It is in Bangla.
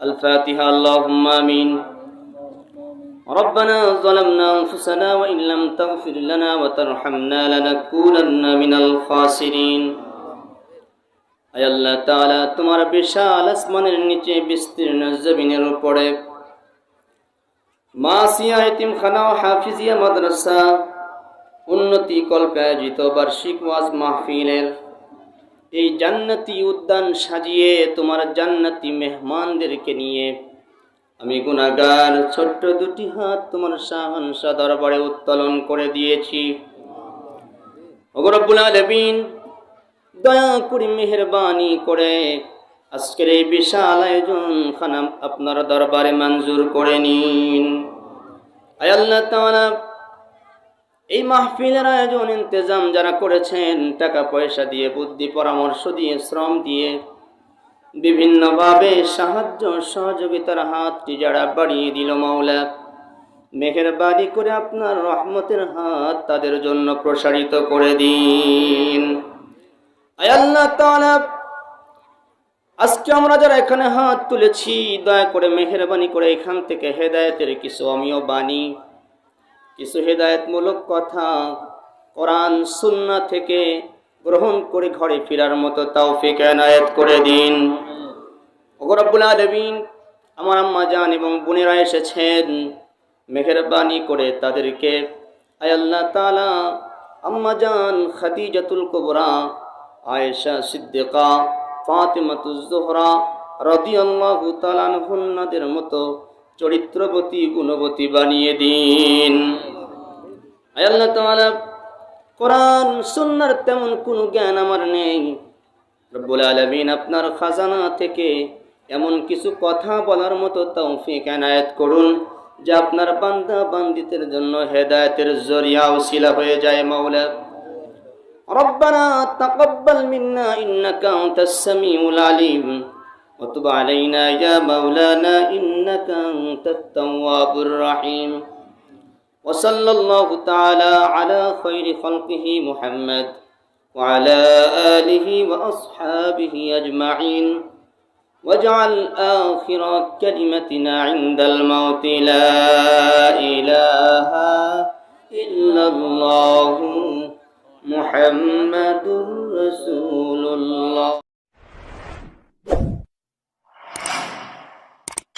الفاتحة اللهم آمين ربنا ظلمنا أنفسنا وإن لم تغفر لنا وترحمنا لنكونن من الخاسرين আয় আল্লাহ তাআলা তোমার বিশাল আসমানের নিচে বিস্তীর্ণ জমিনের উপরে মাসিয়া এতিমখানা ও হাফিজিয়া মাদ্রাসা উন্নতি কল্পে আয়োজিত বার্ষিক ওয়াজ মাহফিলের এই জান্নাতি উদ্যান সাজিয়ে তোমার জান্নাতি মেহমানদেরকে নিয়ে। আমি গুনাগার ছোট্ট দুটি হাত তোমার শাহানশা দরবারে উত্তোলন করে দিয়েছি। দয়া করে মেহরবানি করে আজকের এই বিশাল আয়োজন খানা আপনার দরবারে মঞ্জুর করে নিন। আয় আল্লাহ তাআলা এই মাহফিলের আয়োজন, ইন্তজাম যারা করেছেন, টাকা পয়সা দিয়ে, বুদ্ধি পরামর্শ দিয়ে, শ্রম দিয়ে, বিভিন্নভাবে সাহায্য, সহযোগিতার হাতটি যারা বাড়িয়ে দিল মাওলা, মেহেরবানি করে আপনার রহমতের হাত তাদের জন্য প্রসারিত করে দিন। আজকে আমরা যারা এখানে হাত তুলেছি, দয়া করে মেহেরবানি করে এখান থেকে হেদায়েতের কিছু আমিও বাণী কিছু হেদায়েতমূলক কথা কোরআন সুন্না থেকে গ্রহণ করে ঘরে ফেরার মতো তৌফিক এনায়েত করে দিন। ওগরবুল আলমিন, আমার আম্মা জান এবং বোনেরা এসেছেন, মেহেরবানি করে তাদেরকে। আল্লাহ তালা আম্মা জান খাদিজাতুল কুবরা, আয়েশা সিদ্দিকা, ফাতিমাতুজ জোহরা রাদিয়াল্লাহু তাআলা আনহুন্নাদের মতো চরিত্রবতী গুণবতী বানিয়ে দিন আয় আল্লাহ তাআলা কোরআন সুন্নার তেমন কোনো জ্ঞান আমার নেই রব্বুল আলমিন আপনার খাজানা থেকে এমন কিছু কথা বলার মতো তৌফিক এনায়েত করুন যা আপনার বান্দা বান্দিতের জন্য হেদায়েতের জরিয়া উসিলা হয়ে যায় মাওলা ربنا تقبل منا إنك أنت السميع العليم وتب علينا يا مولانا إنك أنت التواب الرحيم. وصلى الله تعالى على خير خلقه محمد وعلى آله وأصحابه أجمعين. واجعل آخر كلمتنا عند الموت. لا إله إلا الله محمد رسول الله.